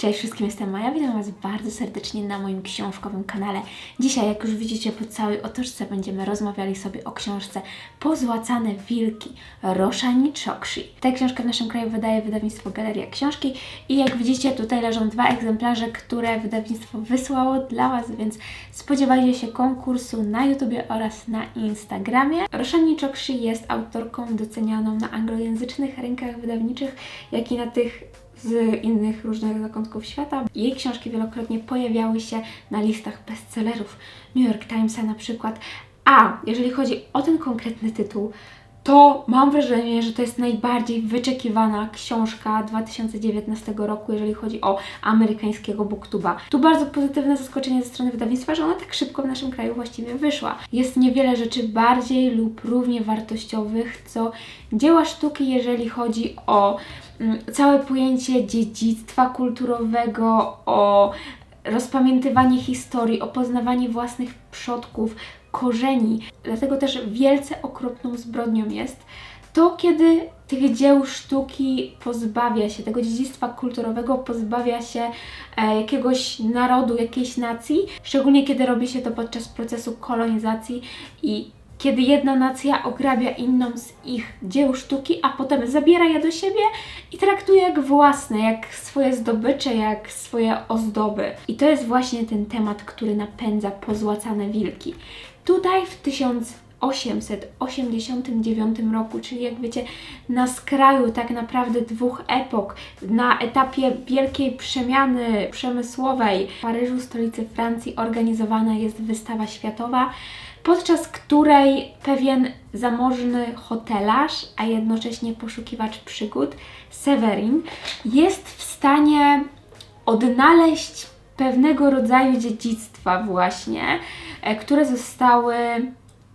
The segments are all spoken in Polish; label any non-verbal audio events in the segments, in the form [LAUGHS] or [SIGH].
Cześć wszystkim, jestem Maja, witam Was bardzo serdecznie na moim książkowym kanale. Dzisiaj, jak już widzicie po całej otoczce, będziemy rozmawiali sobie o książce Pozłacane Wilki Roshani Chokshi. Tę książkę w naszym kraju wydaje wydawnictwo Galeria Książki i jak widzicie tutaj leżą dwa egzemplarze, które wydawnictwo wysłało dla Was, więc spodziewajcie się konkursu na YouTubie oraz na Instagramie. Roshani Chokshi jest autorką docenianą na anglojęzycznych rynkach wydawniczych, jak i na tych z innych różnych zakątków świata. Jej książki wielokrotnie pojawiały się na listach bestsellerów New York Timesa na przykład. A jeżeli chodzi o ten konkretny tytuł, to mam wrażenie, że to jest najbardziej wyczekiwana książka 2019 roku, jeżeli chodzi o amerykańskiego booktuba. Tu bardzo pozytywne zaskoczenie ze strony wydawnictwa, że ona tak szybko w naszym kraju właściwie wyszła. Jest niewiele rzeczy bardziej lub równie wartościowych, co dzieła sztuki, jeżeli chodzi o całe pojęcie dziedzictwa kulturowego, o rozpamiętywanie historii, o poznawanie własnych przodków, korzeni. Dlatego też wielce okropną zbrodnią jest to, kiedy tych dzieł sztuki pozbawia się, tego dziedzictwa kulturowego pozbawia się e, jakiegoś narodu, jakiejś nacji, szczególnie kiedy robi się to podczas procesu kolonizacji i kiedy jedna nacja ograbia inną z ich dzieł sztuki, a potem zabiera je do siebie i traktuje jak własne, jak swoje zdobycze, jak swoje ozdoby. I to jest właśnie ten temat, który napędza pozłacane wilki. Tutaj w 1889 roku, czyli jak wiecie, na skraju tak naprawdę dwóch epok, na etapie wielkiej przemiany przemysłowej w Paryżu, stolicy Francji, organizowana jest wystawa światowa podczas której pewien zamożny hotelarz, a jednocześnie poszukiwacz przygód, Severin, jest w stanie odnaleźć pewnego rodzaju dziedzictwa właśnie, e, które zostały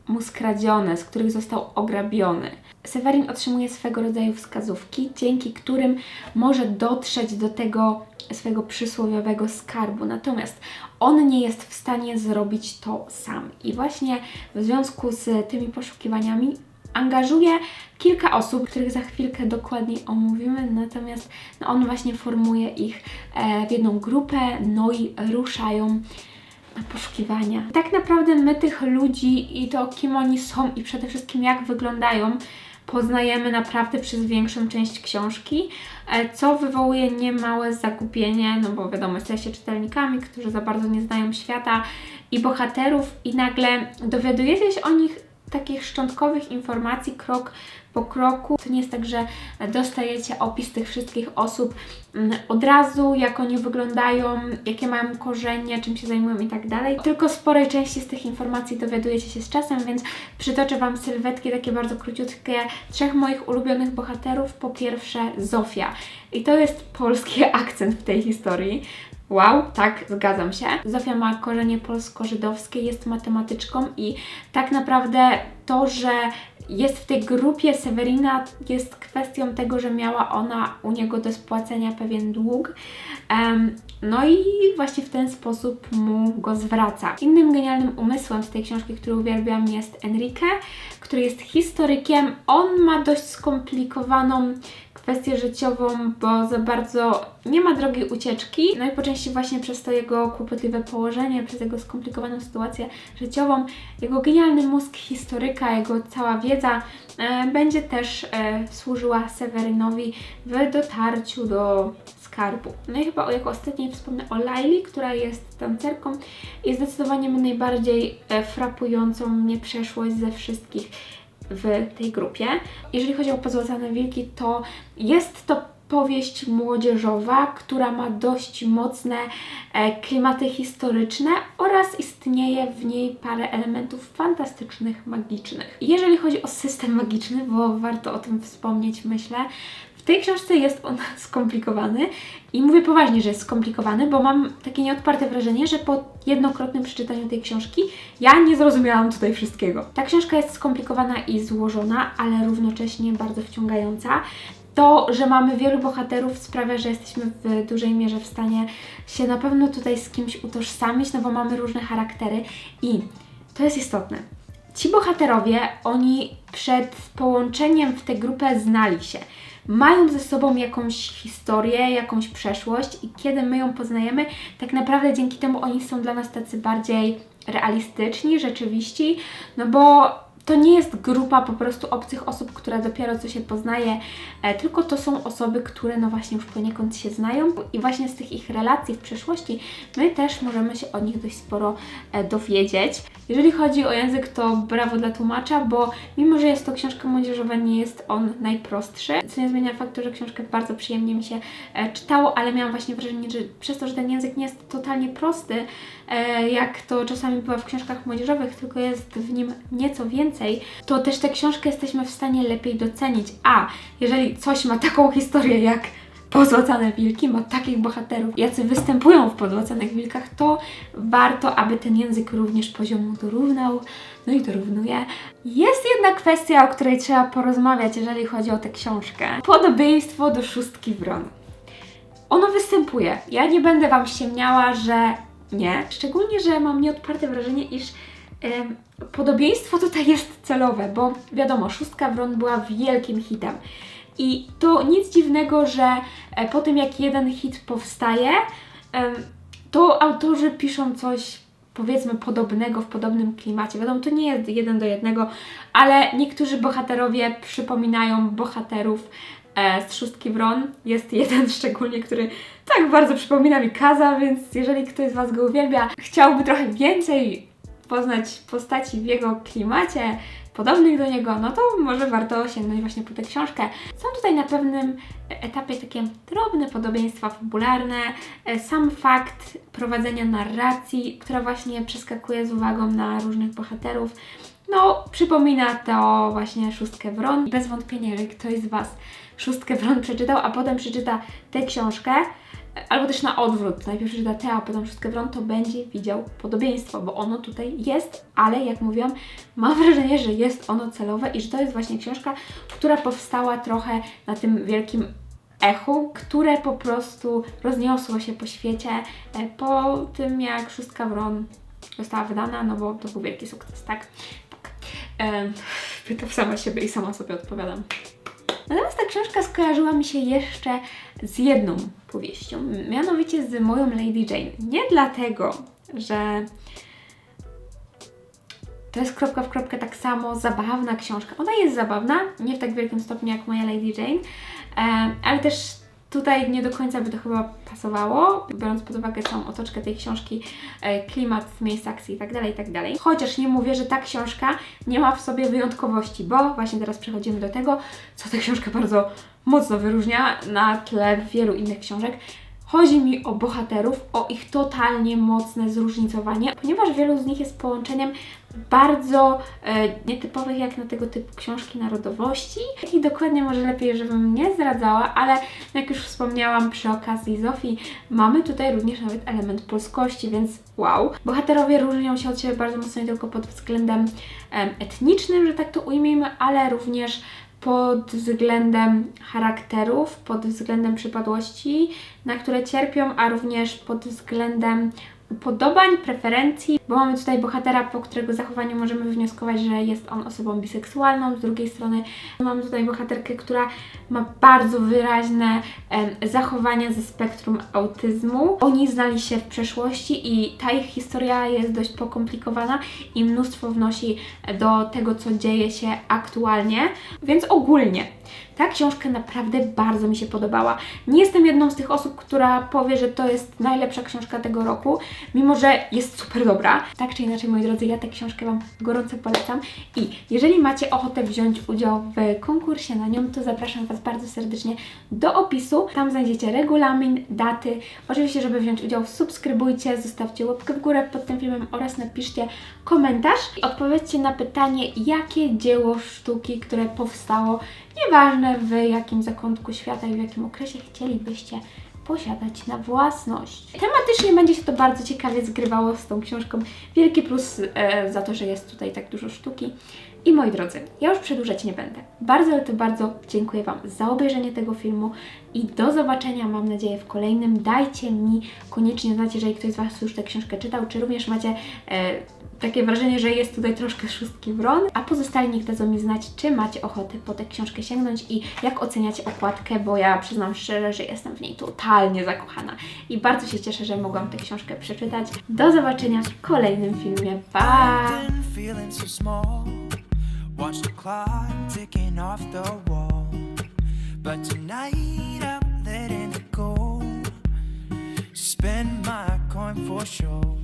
mu skradzione, z których został ograbiony. Severin otrzymuje swego rodzaju wskazówki, dzięki którym może dotrzeć do tego swojego przysłowiowego skarbu. Natomiast on nie jest w stanie zrobić to sam. I właśnie w związku z tymi poszukiwaniami angażuje kilka osób, których za chwilkę dokładniej omówimy, natomiast no, on właśnie formuje ich e, w jedną grupę, no i ruszają na poszukiwania. Tak naprawdę my tych ludzi i to kim oni są i przede wszystkim jak wyglądają, poznajemy naprawdę przez większą część książki, e, co wywołuje niemałe zagubienie, no bo wiadomo, jesteście czytelnikami, którzy za bardzo nie znają świata i bohaterów i nagle dowiadujecie się o nich takich szczątkowych informacji krok po kroku. To nie jest tak, że dostajecie opis tych wszystkich osób mm, od razu, jak oni wyglądają, jakie mają korzenie, czym się zajmują i tak dalej. Tylko sporej części z tych informacji dowiadujecie się z czasem, więc przytoczę Wam sylwetki takie bardzo króciutkie trzech moich ulubionych bohaterów. Po pierwsze Zofia. I to jest polski [LAUGHS] akcent w tej historii. Wow, tak, zgadzam się. Zofia ma korzenie polsko-żydowskie, jest matematyczką i tak naprawdę to, że jest w tej grupie Sewerina, jest kwestią tego, że miała ona u niego do spłacenia pewien dług. Um, no i właśnie w ten sposób mu go zwraca. Innym genialnym umysłem z tej książki, który uwielbiam, jest Enrique, który jest historykiem. On ma dość skomplikowaną kwestię życiową, bo za bardzo nie ma drogi ucieczki. No i po części właśnie przez to jego kłopotliwe położenie, przez jego skomplikowaną sytuację życiową, jego genialny mózg historyka, jego cała wiedza e, będzie też e, służyła Sewerynowi w dotarciu do skarbu. No i chyba jako ostatniej wspomnę o Laili, która jest tancerką i zdecydowanie najbardziej e, frapującą mnie przeszłość ze wszystkich w tej grupie. Jeżeli chodzi o Pozłacane Wilki, to jest to powieść młodzieżowa, która ma dość mocne e, klimaty historyczne oraz istnieje w niej parę elementów fantastycznych, magicznych. Jeżeli chodzi o system magiczny, bo warto o tym wspomnieć, myślę, w tej książce jest on [LAUGHS] skomplikowany i mówię poważnie, że jest skomplikowany, bo mam takie nieodparte wrażenie, że po jednokrotnym przeczytaniu tej książki ja nie zrozumiałam tutaj wszystkiego. Ta książka jest skomplikowana i złożona, ale równocześnie bardzo wciągająca. To, że mamy wielu bohaterów sprawia, że jesteśmy w dużej mierze w stanie się na pewno tutaj z kimś utożsamić, no bo mamy różne charaktery i to jest istotne. Ci bohaterowie, oni przed połączeniem w tę grupę znali się mają ze sobą jakąś historię, jakąś przeszłość i kiedy my ją poznajemy, tak naprawdę dzięki temu oni są dla nas tacy bardziej realistyczni, rzeczywiści, no bo to nie jest grupa po prostu obcych osób, która dopiero co się poznaje, e, tylko to są osoby, które no właśnie już poniekąd się znają i właśnie z tych ich relacji w przeszłości my też możemy się o nich dość sporo e, dowiedzieć. Jeżeli chodzi o język, to brawo dla tłumacza, bo mimo, że jest to książka młodzieżowa, nie jest on najprostszy, co nie zmienia faktu, że książkę bardzo przyjemnie mi się e, czytało, ale miałam właśnie wrażenie, że przez to, że ten język nie jest totalnie prosty, jak to czasami bywa w książkach młodzieżowych, tylko jest w nim nieco więcej, to też tę książkę jesteśmy w stanie lepiej docenić. A jeżeli coś ma taką historię jak Pozłacane Wilki, ma takich bohaterów, jacy występują w Pozłacanych Wilkach, to warto, aby ten język również poziomu dorównał, no i dorównuje. Jest jedna kwestia, o której trzeba porozmawiać, jeżeli chodzi o tę książkę. Podobieństwo do szóstki wron. Ono występuje. Ja nie będę Wam ściemniała, że nie. Szczególnie, że mam nieodparte wrażenie, iż em, podobieństwo tutaj jest celowe, bo wiadomo, szóstka wron była wielkim hitem. I to nic dziwnego, że e, po tym jak jeden hit powstaje, to autorzy piszą coś powiedzmy podobnego, w podobnym klimacie. Wiadomo, to nie jest jeden do jednego, ale niektórzy bohaterowie przypominają bohaterów e, z szóstki wron. Jest jeden szczególnie, który tak bardzo przypomina mi Kaza, więc jeżeli ktoś z Was go uwielbia, chciałby trochę więcej poznać postaci w jego klimacie, podobnych do niego, no to może warto sięgnąć właśnie po tę książkę. Są tutaj na pewnym etapie takie drobne podobieństwa fabularne, e, sam fakt prowadzenia narracji, która właśnie przeskakuje z uwagą na różnych bohaterów, no, przypomina to właśnie Szóstkę Wron. Bez wątpienia, jeżeli ktoś z Was Szóstkę Wron przeczytał, a potem przeczyta tę książkę, albo też na odwrót, najpierw przeczyta tę, a potem Szóstkę Wron, to będzie widział podobieństwo, bo ono tutaj jest, ale jak mówiłam, mam wrażenie, że jest ono celowe i że to jest właśnie książka, która powstała trochę na tym wielkim echu, które po prostu rozniosło się po świecie e, po tym, jak Szóstka Wron została wydana, no bo to był wielki sukces, tak? Tak. E, [LAUGHS] pytam sama siebie i sama sobie odpowiadam. Natomiast ta książka skojarzyła mi się jeszcze z jedną powieścią, mianowicie z moją Lady Jane. Nie dlatego, że to jest kropka w kropkę tak samo zabawna książka. Ona jest zabawna, nie w tak wielkim stopniu jak moja Lady Jane, e, ale też tutaj nie do końca by to chyba pasowało, biorąc pod uwagę całą otoczkę tej książki, e, klimat, miejsce akcji itd., itd. Chociaż nie mówię, że ta książka nie ma w sobie wyjątkowości, bo właśnie teraz przechodzimy do tego, co tę książkę bardzo mocno wyróżnia na tle wielu innych książek. Chodzi mi o bohaterów, o ich totalnie mocne zróżnicowanie, ponieważ wielu z nich jest połączeniem bardzo e, nietypowych jak na tego typu książki narodowości. I dokładnie może lepiej, żebym nie zdradzała, ale jak już wspomniałam przy okazji Zofii, mamy tutaj również nawet element polskości, więc wow. Bohaterowie różnią się od siebie bardzo mocno nie tylko pod względem em, etnicznym, że tak to ujmijmy, ale również pod względem charakterów, pod względem przypadłości, na które cierpią, a również pod względem upodobań, preferencji, bo mamy tutaj bohatera, po którego zachowaniu możemy wnioskować, że jest on osobą biseksualną. Z drugiej strony mamy tutaj bohaterkę, która ma bardzo wyraźne zachowania ze spektrum autyzmu. Oni znali się w przeszłości i ta ich historia jest dość pokomplikowana i mnóstwo wnosi do tego, co dzieje się aktualnie. Więc ogólnie ta książka naprawdę bardzo mi się podobała. Nie jestem jedną z tych osób, która powie, że to jest najlepsza książka tego roku, mimo że jest super dobra. Tak czy inaczej, moi drodzy, ja tę książkę Wam gorąco polecam i jeżeli macie ochotę wziąć udział w konkursie na nią, to zapraszam Was bardzo serdecznie do opisu. Tam znajdziecie regulamin, daty. Oczywiście, żeby wziąć udział, subskrybujcie, zostawcie łapkę w górę pod tym filmem oraz napiszcie komentarz i odpowiedzcie na pytanie, jakie dzieło sztuki, które powstało Nieważne w jakim zakątku świata i w jakim okresie chcielibyście posiadać na własność. Tematycznie będzie się to bardzo ciekawie zgrywało z tą książką. Wielki plus e, za to, że jest tutaj tak dużo sztuki. I moi drodzy, ja już przedłużać nie będę. Bardzo, ale to bardzo dziękuję Wam za obejrzenie tego filmu i do zobaczenia, mam nadzieję, w kolejnym. Dajcie mi koniecznie znać, jeżeli ktoś z Was już tę książkę czytał, czy również macie e, takie wrażenie, że jest tutaj troszkę szóstki wron, a pozostali niech dadzą mi znać, czy macie ochotę po tę książkę sięgnąć i jak oceniacie okładkę, bo ja przyznam szczerze, że jestem w niej totalnie zakochana i bardzo się cieszę, że mogłam tę książkę przeczytać. Do zobaczenia w kolejnym filmie. Pa! Spend my coin for sure.